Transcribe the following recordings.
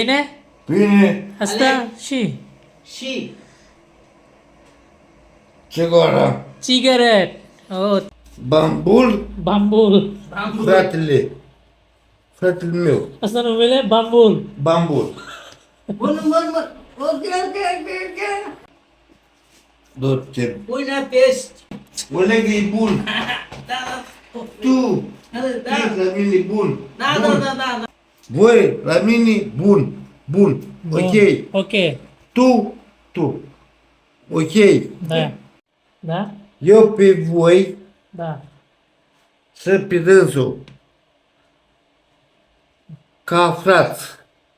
Yine Bine, hasta şey She. sigara, cigaret. Oh, bambul, bambul. Bamboo. fetli. Fetli meu, Aslında böyle bambul. bambul. Bunu bunu. O gel gel gel gel. Dur, çek. Bu ne pes? Olha aqui, bul. Da Tu, da da. Ih, la mini bul. Da da Bul. da da. Voi, la mini bul. Bul. Bun. Ok. Okey. Tu, tu. Ok. Da. Da. Eu pe voi Da. să pidânsul. Ca frați.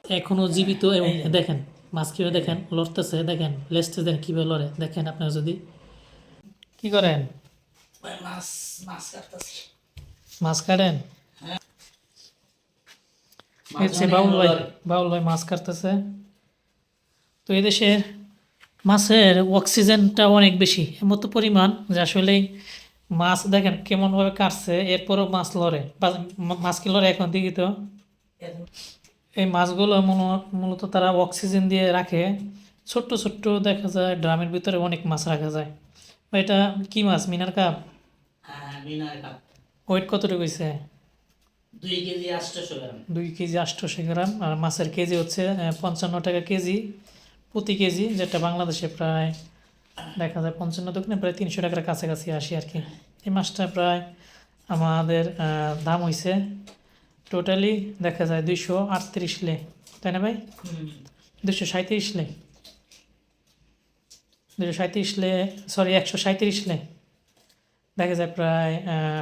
এখনও জীবিত এবং দেখেন মাছ কীভাবে দেখেন লড়তেছে দেখেন লেস্টে দেন কীভাবে লড়ে দেখেন আপনারা যদি কি করেন Mas mas kartasi. মাছ কাটেন হচ্ছে বাউল ভাই বাউল ভাই মাছ কাটতেছে। তো এদেশের মাছের অক্সিজেনটা অনেক বেশি এমতো পরিমাণ যে আসলে মাছ দেখেন কেমনভাবে কাটছে এরপরও মাছ লড়ে বা- মা- মাছ কি লড়ে এখন দেখি তো? এই মাছগুলো মূলত তারা অক্সিজেন দিয়ে রাখে। ছোট্ট ছোট্ট দেখা যায় ড্রামের ভিতরে অনেক মাছ রাখা যায়। এটা কি মাছ মিনার কাপ? হ্যাঁ মিনার কাপ। ওয়েট কতটুকু হয়েছে দুই কেজি আটশোশো গ্রাম। দুই কেজি আটশোশো গ্রাম আর মাছের কেজি হচ্ছে পঞ্চান্ন টাকা কেজি প্রতি কেজি যেটা বাংলাদেশে প্রায় দেখা যায় পঞ্চান্ন দোকানে প্রায় তিনশো টাকার কাছাকাছি আসি আর কি। এই মাছটা প্রায় আমাদের দাম হয়েছে টোটালি দেখা যায় দুইশো আটত্রিশ লে তাই না ভাই? দুশো সাঁত্রিশ লে। দুশো সাঁত্রিশ লে সরি একশো সাঁত্রিশ লে। দেখা যায় প্রায়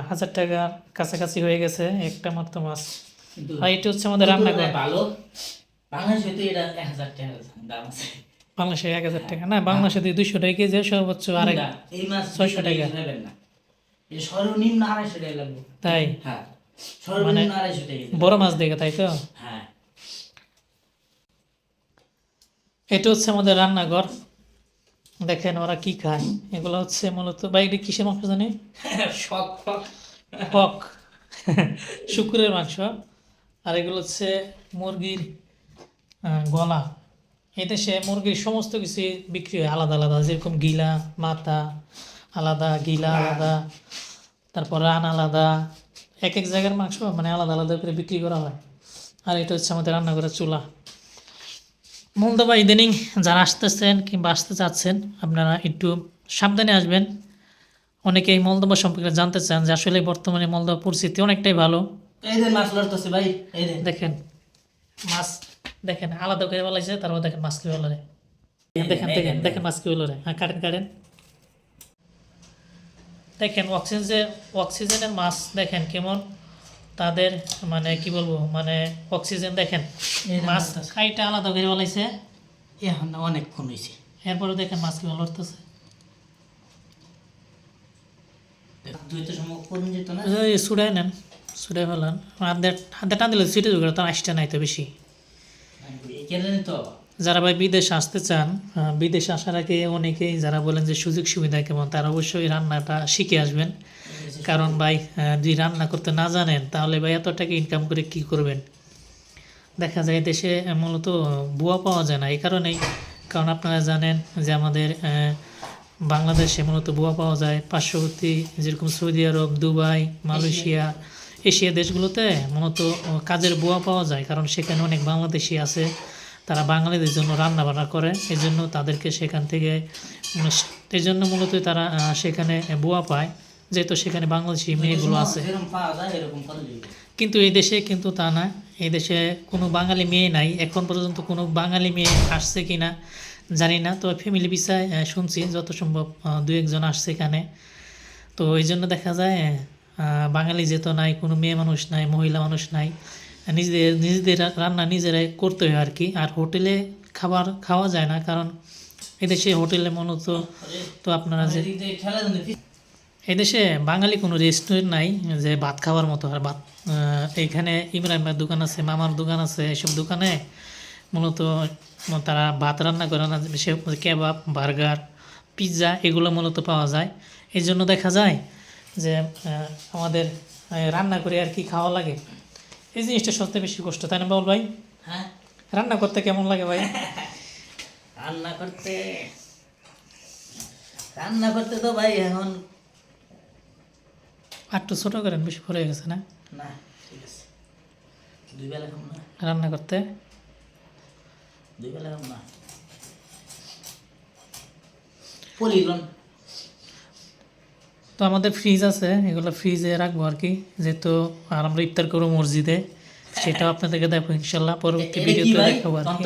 হাজার টাকার কাছাকাছি হয়ে গেছে একটা মাত্র মাছ। আর এটা হচ্ছে আমাদের রান্নাঘর। ভালো। বাংলাদেশে তো এটা এক হাজার টাকা দাম আছে। বাংলাদেশে এক হাজার টাকা। না বাংলাদেশে দিয়ে দুইশো টাকা কেজি সর্বোচ্চ আরেক এই মাছ ছয়শো টাকা। না। সর্বনিম্ন আড়াইশো টাকা লাগবে। তাই? হ্যাঁ। টাকা বড় মাছ দেখে তাই তো? হ্যাঁ। এটা হচ্ছে আমাদের রান্নাঘর। দেখেন ওরা কি খায়। এগুলো হচ্ছে মূলত বা এটা কিসের মাংস জানি? ফক। হক শুকুরের মাংস। আর এগুলো হচ্ছে মুরগির গলা। এই দেশে মুরগির সমস্ত কিছু বিক্রি হয়। আলাদা আলাদা। যেরকম গিলা মাথা আলাদা গিলা আলাদা। তারপর রান আলাদা। এক এক জায়গার মাংস মানে আলাদা আলাদা করে বিক্রি করা হয়। আর এটা হচ্ছে আমাদের রান্নাঘরের চুলা। মলদবা ইদানিং যারা আসতেছেন কিংবা আসতে চাচ্ছেন আপনারা একটু সাবধানে আসবেন। অনেকে এই মলদবা সম্পর্কে জানতে চান যে আসলে বর্তমানে মলদবা পরিস্থিতি অনেকটাই ভালো। এই যে মাছ লড়তেছে ভাই এই দেখেন মাছ দেখেন আলাদা করে বলাইছে তারপর দেখেন মাছ কি বলে দেখেন দেখেন দেখেন মাছ কি বলে হ্যাঁ কাটেন কাটেন। দেখেন অক্সিজেন অক্সিজেনের মাছ দেখেন কেমন। তাদের মানে কি বলব মানে অক্সিজেন দেখেন মাছ খাইটা আলাদা করে বলাইছে এখন অনেকক্ষণ হয়েছে এরপরে দেখেন মাছ কি লড়তেছে। দুইটার সময় করুন যেত না? এই সুড়াই নেন সুড়াই ফেলান। হাতে হাতে টান দিলে সিটে জোগাড় তার আসতে নাই তো বেশি। যারা ভাই বিদেশে আসতে চান বিদেশে আসার আগে অনেকেই যারা বলেন যে সুযোগ সুবিধা কেমন তারা অবশ্যই রান্নাটা শিখে আসবেন। কারণ ভাই যদি রান্না করতে না জানেন তাহলে ভাই এত টাকা ইনকাম করে কি করবেন? দেখা যায় দেশে মূলত বুয়া পাওয়া যায় না এই কারণেই। কারণ আপনারা জানেন যে আমাদের বাংলাদেশে মূলত বুয়া পাওয়া যায়। পার্শ্ববর্তী যেরকম Saudi Arab Dubai Malaysia Asia দেশগুলোতে মূলত কাজের বুয়া পাওয়া যায় কারণ সেখানে অনেক বাংলাদেশি আছে। তারা বাঙালিদের জন্য রান্না বান্না করে এই জন্য তাদেরকে সেখান থেকে এই জন্য মূলত তারা সেখানে বুয়া পায়। যেহেতু সেখানে বাংলাদেশি মেয়েগুলো আছে। কিন্তু এই দেশে কিন্তু তা না। এই দেশে কোনো বাঙালি মেয়ে নাই। এখন পর্যন্ত কোনো বাঙালি মেয়ে আসছে কি না জানি না। তো ফ্যামিলি বিষয় শুনছি যত সম্ভব দু একজন আসছে এখানে। তো এই জন্য দেখা যায় বাঙালি যেহেতু নাই কোনো মেয়ে মানুষ নাই মহিলা মানুষ নাই। নিজেদের নিজেদের রান্না নিজেরাই করতে হয় আর কি। আর হোটেলে খাবার খাওয়া যায় না। কারণ এদেশে হোটেলে মূলত তো আপনারা যে এদেশে বাঙালি কোনো রেস্টুরেন্ট নাই যে ভাত খাওয়ার মতো আর ভাত এইখানে ইমরান ভাইয়ের দোকান আছে মামার দোকান আছে এসব দোকানে মূলত তারা ভাত রান্না করে না সে কেবাব বার্গার পিৎজা এগুলো মূলত পাওয়া যায়। এই জন্য দেখা যায় যে আমাদের রান্না করে আর কি খাওয়া লাগে। এই জিনিসটা সবচেয়ে বেশি কষ্ট তাই না বল ভাই? হ্যাঁ। রান্না করতে কেমন লাগে ভাই? রান্না করতে রান্না করতে তো ভাই এখন একটু ছোটো করেন বেশি পড়ে গেছে না? না ঠিক আছে। দুই বেলা খাম না। রান্না করতে? দুই বেলা খাম না। পলিলন তো আমাদের ফ্রিজ আছে এগুলো ফ্রিজে রাখব আর কি। যেহেতু আর আমরা ইফতার করব মসজিদে সেটাও আপনাদেরকে দেখো ইনশাল্লাহ। পরবর্তী ভিডিওতে দেখাবো আর কি।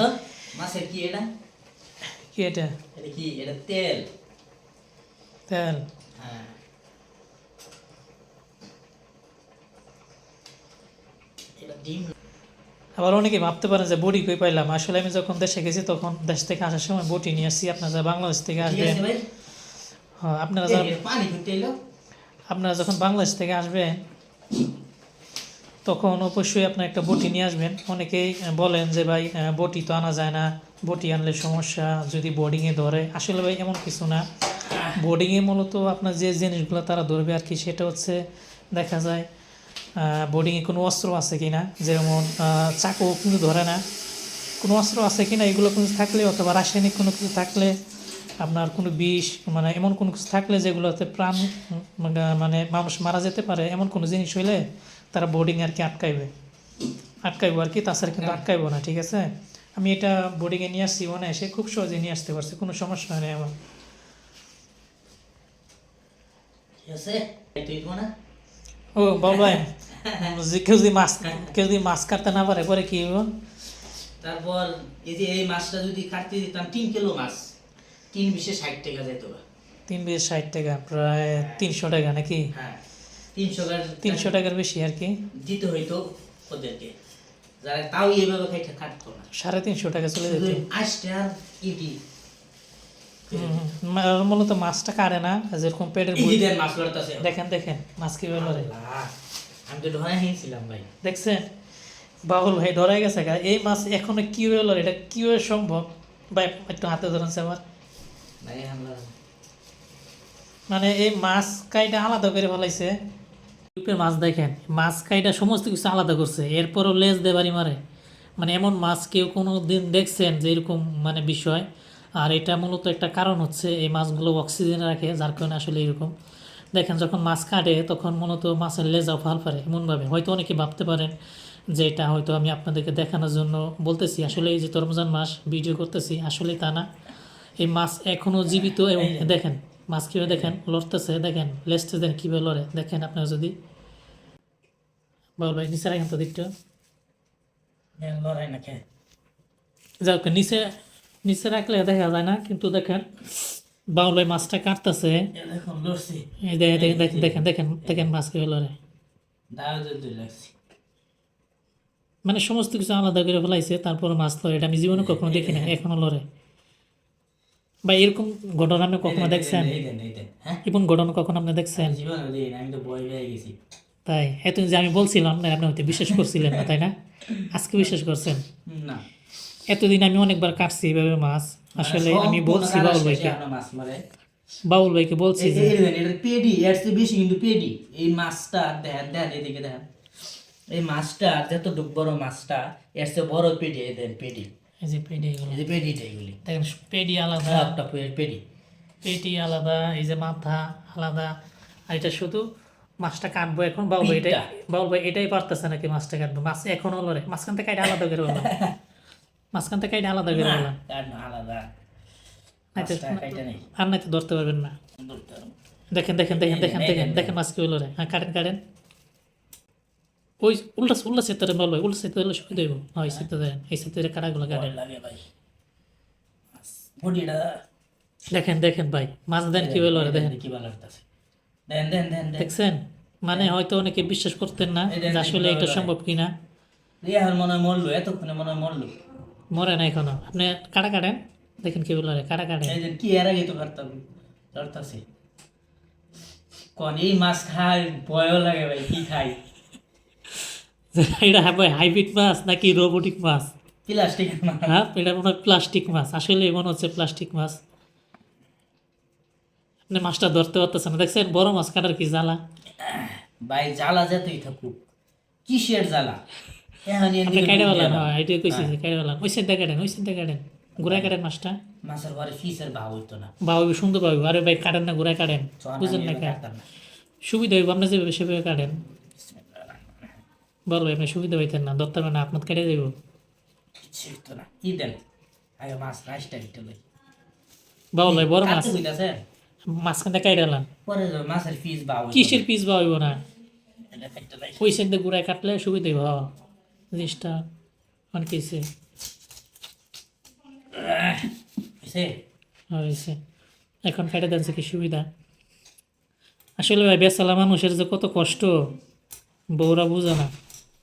মাছের কি এটা? কি এটা? এটা কি? এটা তেল। তেল। হ্যাঁ। ডিম আবার অনেকে ভাবতে পারেন যে বডি কই পাইলাম। আসলে আমি যখন দেশে গেছি তখন দেশ থেকে আসার সময় বটি নিয়ে আসছি। আপনারা যারা বাংলাদেশ থেকে আসবেন হ্যাঁ, আপনারা যারা আপনারা যখন বাংলাদেশ থেকে আসবেন তখন অবশ্যই আপনার একটা বটি নিয়ে আসবেন। অনেকেই বলেন যে ভাই বটি তো আনা যায় না। বটি আনলে সমস্যা যদি বোর্ডিংয়ে ধরে। আসলে ভাই এমন কিছু না। বোর্ডিংয়ে মূলত আপনার যে জিনিসগুলো তারা ধরবে আর কি সেটা হচ্ছে দেখা যায় বোর্ডিংয়ে কোনো অস্ত্র আছে কি না যেমন চাকু কিন্তু ধরে না। কোনো অস্ত্র আছে কি না এগুলো কোনো থাকলে অথবা রাসায়নিক কোনো কিছু থাকলে আপনার কোনো বিষ মানে এমন কোনো কিছু থাকলে যেগুলোতে প্রাণ মানে- মানে মানুষ মারা যেতে পারে এমন কোনো জিনিস হইলে তারা বোর্ডিং আর কি আটকাইবে। আটকাইবো আর কি তাছাড়া কিন্তু আটকাইবো না ঠিক আছে? আমি এটা বোর্ডিংয়ে নিয়ে আসছি ওখানে এসে খুব সহজে নিয়ে আসতে পারছি কোনো সমস্যা হয় না আমার। ঠিক আছে? তুই দিব না ও যে কেউ যদি মাছ কেউ যদি মাছ কাটতে না পারে পরে কি হইব? তারপর এই যে এই মাছটা যদি কাটতে দিতাম তিন কিলো মাছ তিন বিশে ষাট টাকা যেত তিন বিশ ষাট টাকা প্রায় তিনশো টাকা নাকি? হ্যাঁ তিনশো টাকা। তিনশো টাকার বেশি আর কি? দিতে হইতো ওদেরকে। যারা তাও এইভাবে খাইতে কাটতো না। সাড়ে তিনশো টাকা চলে যেত। হুম, মা- মূলত মাছটা না যেরকম পেটের বই- মাছ লড়তাছে দেখেন দেখেন মাছ কীভাবে লড়ে আমি তো হিনছিলাম ভাই। দেখছেন? বাহুল ভাই ধরে গেছে এই মাছ এখনও কীভাবে লড়ে এটা কীভাবে সম্ভব? ভাই একটু হাতে হামলা মানে এই মাছ কাইটা আলাদা করে ফেলাইছে। রূপের মাছ দেখেন মাছ কাইটা সমস্ত কিছু আলাদা করছে। এরপরও লেজ দেবারি মারে। মানে এমন মাছ কেউ কোনো দিন দেখছেন যে এরকম মানে বিষয়। আর এটা মূলত একটা কারণ হচ্ছে এই মাছগুলো অক্সিজেন রাখে যার কারণে আসলে এরকম। দেখেন যখন মাছ কাটে তখন মূলত মাছের লেজাও ফাল পারে এমনভাবে হয়তো অনেকে ভাবতে পারেন যে এটা হয়তো আমি আপনাদেরকে দেখানোর জন্য বলতেছি আসলে এই যে তো রমজান মাস ভিডিও করতেছি আসলে তা না। এই মাছ এখনও জীবিত এবং দেখেন মাছ কীভাবে দেখেন লড়তেছে দেখেন লেজটা দেখেন কীভাবে লড়ে। দেখেন আপনারা যদি বাবুল ভাই নিচে রাখেন তো দিকটা। লড়াই না খেয়ে যাই হোক, নিচে নিচে রাখলে দেখা যায় না কিন্তু দেখেন বাউল ভাই মাছটা কাটতেছে। দেখেন দেখেন দেখেন দেখেন দেখেন দেখেন মাছ কীভাবে লড়ে দাও মানে সমস্ত কিছু আলাদা করে ফেলাইছে তারপরে মাছ লড়ে। এটা আমি জীবনে কখনো দেখি না এখনও লড়ে। বা এরকম ঘটনা আপনি কখনো দেখছেন? দেন হ্যাঁ? এরকম ঘটনা কখনো আপনি দেখছেন? তাই এত যে আমি বলছিলাম না আপনি হয়তো বিশ্বাস করছিলেন না তাই না? আজকে বিশ্বাস করছেন? না। এতদিন আমি অনেকবার কাটছি এইভাবে মাছ। আসলে আমি বলছি বাউল ভাইকে। বাউল ভাইকে বলছি যে পেডি এর চেয়ে বেশি কিন্তু পেডি। এই মাছটা দেখেন দেখেন এদিকে দেখেন। এই মাছটা যত বড় মাছটা এর চেয়ে বড় পেডি এই দেখেন পেডি। এই যে পেটি এগুলো। এই যে পেডিটা এগুলি। দেখেন পেটি আলাদা। একটা পেডি। পেটি আলাদা এই যে মাথা আলাদা। আর এটা শুধু মাছটা কাটবো এখন। বাউল ভাই এটাই বাউল ভাই এটাই পারতেছে নাকি মাছটা কাটবো? মাছ এখনও লড়ে মাঝখান থেকে আলাদা করে মাঝখান থেকে কাইটা আলাদা করে আলাদা। আর নাই। তো ধরতে পারবেন না। দেখেন দেখেন দেখেন দেখেন দেখেন দেখেন মাছ কি হলো রে। হ্যাঁ কাটেন কাটেন। ওই উল্টা উল্টা সেতরে বলব উল্টা সেতরে হলে সুবিধা হইব হয়। সেতে দেন এই কাটাগুলো কাটেন। ভাই। দেখেন দেখেন ভাই মাছ দেন কি হলো রে দেখেন। কি ভালো দেন দেন দেন দেন। দেখছেন? মানে হয়তো অনেকে বিশ্বাস করতেন না আসলে এটা সম্ভব কিনা। রিয়ার মনে হয় মরলো এতক্ষণে মনে হয় মরলো। মরে না এখনও আপনি কাটা কাটেন দেখেন কি হলো কাটা কাটেন কি এর আগে তো করতাম করতাছে কোন এই মাছ খাই ভয়ও লাগে ভাই কি খাই। এটা ভাই হাইব্রিড মাছ নাকি রোবোটিক মাছ? প্লাস্টিক মাছ। হ্যাঁ এটা মনে হয় প্লাস্টিক মাছ। আসলে মনে হচ্ছে প্লাস্টিক মাছ। আপনি মাছটা ধরতে পারতেছেন না। দেখছেন বড় মাছ কাটার কি জ্বালা? ভাই জ্বালা যেতই থাকুক। কিসের জ্বালা? আপনি বলেন হ্যাঁ এটাই কইছি যে বলেন ওই সাইডটা কাটেন ওই সাইডটা কাটেন ঘুরায় কাটেন মাছটা? মাছের ঘরে ফিসের ভাব হইতো না। বাবা সুন্দর পাবো আরে ভাই কাটেন না ঘুরায় কাটেন। বুঝেন না এবার কে কাটতাম না। সুবিধা হইব আপনি যেভাবে সেভাবে কাটেন। বল আপনি সুবিধা পাইতেন না দত্তর আপনার কেটে দেব। কিচ্ছু হইতো না। কি দেন? আগে মাছ রাইসটা একটু লই। বাবুল বড় মাছ। মাঝখানটা কাইটে এলাম পরে যাবে মাছের ফিস ভাব কিসের পিস বা হইব না? ওই সাইডে ঘুরায় কাটলে সুবিধা হইব হ্যাঁ। জিনিসটা অনেক কিছু হয়েছে এখন কাটে দেন কি সুবিধা? আসলে ভাই বেসালা মানুষের যে কত কষ্ট বউরা বুঝে না।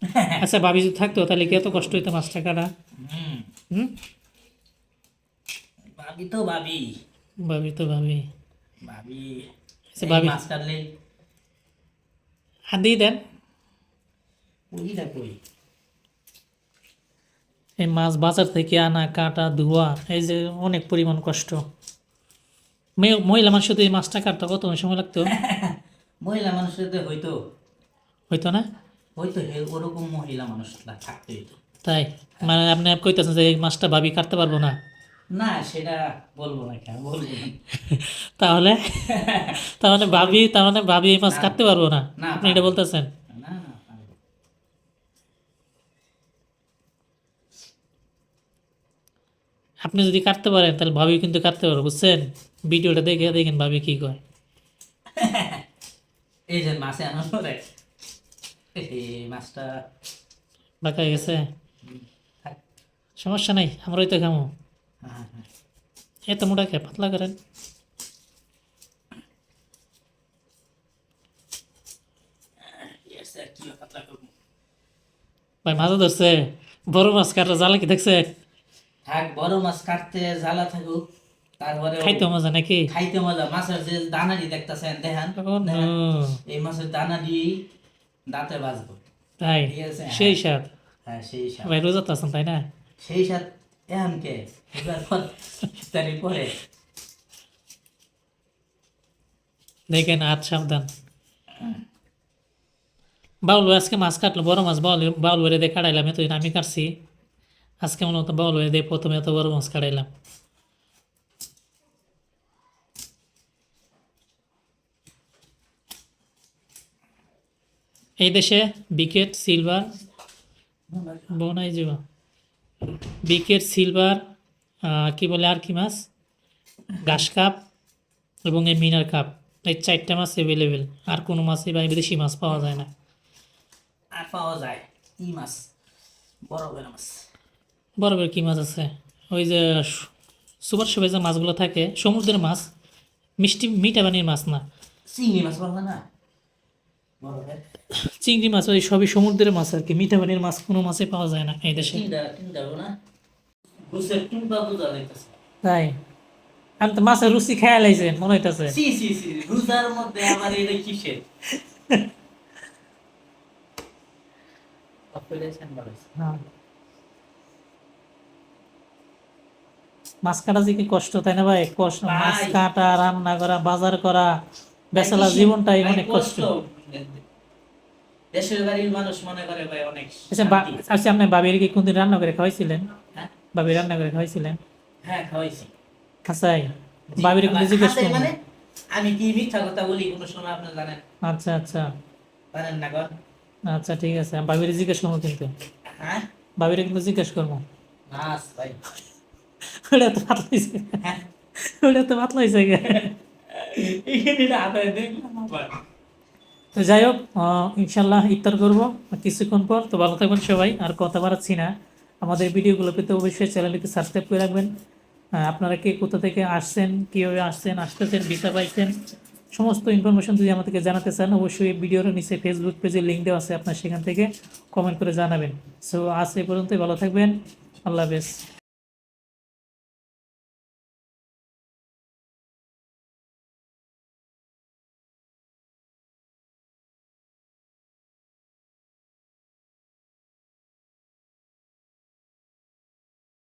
আচ্ছা ভাবি যদি থাকতো তাহলে কি এত কষ্ট হইতো মাছটা কাটা হুম। হুম? ভাবি তো ভাবি। ভাবি তো ভাবি। ভাবি আচ্ছা, ভাবি। মাছ কাটলে। হাত দিয়ে দেন। কই? এই মাছ বাজার থেকে আনা কাটা ধোয়া এই যে অনেক পরিমাণ কষ্ট। মেয়ে- মহিলা মানুষ তো এই মাছটা কাটতে কত সময় লাগতো? মহিলা মানুষের তো হইতো। হইতো না? হয়তো হে- ওরকম মহিলা মানুষ থাকতে হইতো। তাই? মানে আপনি কইতেছেন যে এই মাছটা ভাবি কাটতে পারব না? না সেটা বলব না কেন বলব তাহলে? মানে ভাবি তার মানে ভাবি এই মাছ কাটতে পারব না, আপনি এটা বলতেছেন না না পারব। আপনি যদি কাটতে পারেন তাহলে ভাবি কিন্তু কাটতে পারব বুঝছেন? ভিডিওটা দেখে দেখেন ভাবি কি কয়। এই যে মাছে আনার পরে। এই মাছটা। বাঁকা গেছে? সমস্যা নাই আমরাই তো খামো। হ্যাঁ, হ্যাঁ। এত মোটা খেয়ে পাতলা করেন? ভাই মাছ ধরছে। বড় মাছ কাটা জ্বালা কি দেখছে থাক বড় মাছ কাটতে জ্বালা থাকুক তারপরে খাইতে মজা নাকি? খাইতে মজা। মাছের যে দানাটি দেখতেছেন দেখেন এই মাছের দানাটি দাঁতে বাজবো তাই। সেই স্বাদ? হ্যাঁ সেই সাত ভাই রোজা তো আছেন তাই না? সেই সাত এখন কে? এবার পর পরে। দেখেন হাত সাবধান। বাউল আজকে মাছ কাটলো বড় মাছ বাউল বাউল ভাই দিয়ে কাটাইলাম আমি কাটছি। আজকে মনে হতো ভাই দিয়ে প্রথমে এত বড় মাছ কাটাইলাম। এই দেশে বিকেট, সিলভার, বনাই যাব বিকেট, সিলভার কি বলে আর কি মাছ? ঘাস কাপ এবং এই মিনার কাপ। এই চারটা মাছ অ্যাভেলেবেল আর কোনো মাছই বা বিদেশি মাছ পাওয়া যায় না। আর পাওয়া যায় কি মাছ বড় মাছ। বড় কী মাছ আছে? ওই যে সুপার শপে যে মাছগুলো থাকে সমুদ্রের মাছ মিষ্টি মিঠা পানির মাছ না? চিংড়ি মাছ যায় না। চিংড়ি মাছ ওই সবই সমুদ্রের মাছ আর কি মিঠা পানির মাছ কোনো মাছে পাওয়া যায় না এই দেশে। তাই? আমি তো মাছের রুচি খেয়াল লাইছে মনে হইতেছে। মধ্যে আমার এটা কিসের? হ্যাঁ। মাছ কাটা যে কি কষ্ট তাই না ভাই? কষ্ট মাছ কাটা রান্না করা বাজার করা বেচালা জীবনটাই অনেক কষ্ট। দেশের বাড়ির মানুষ মনে করে ভাই অনেক আচ্ছা। আচ্ছা আপনার বাবির কি কোনদিন রান্না করে খাওয়াইছিলেন? হ্যাঁ? বাবি রান্না করে খাওয়াইছিলেন? হ্যাঁ খাওয়াইছি। আচ্ছাই বাবির কিন্তু জিজ্ঞেস করুন মানে আমি কি মিথ্যা কথা বলি কোনো সময় আপনি জানেন? আচ্ছা আচ্ছা। জানেন না গো আচ্ছা ঠিক আছে। বাবির জিজ্ঞেস করব কিন্তু। হ্যাঁ? বাবির কিন্তু জিজ্ঞেস করব। ভাই। ওটা তো পাতলা হ্যাঁ ওটা তো পাতলা হয়েছে গে। এখানে না আদায় দেখলাম আবার তো যাই হোক ইনশাল্লাহ ইফতার করব কিছুক্ষণ পর তো ভালো থাকবেন সবাই আর কথা বাড়াচ্ছি না আমাদের ভিডিওগুলো পেতে অবশ্যই চ্যানেলটিতে সাবস্ক্রাইব করে রাখবেন আপনারা কে কোথা থেকে আসছেন কীভাবে আসছেন আসতেছেন ভিসা পাইছেন সমস্ত ইনফরমেশন যদি আমাদেরকে জানাতে চান অবশ্যই ভিডিওর নিচে ফেসবুক পেজে লিঙ্ক দেওয়া আছে আপনার সেখান থেকে কমেন্ট করে জানাবেন সো আজ এই পর্যন্তই ভালো থাকবেন আল্লাহ হাফেজ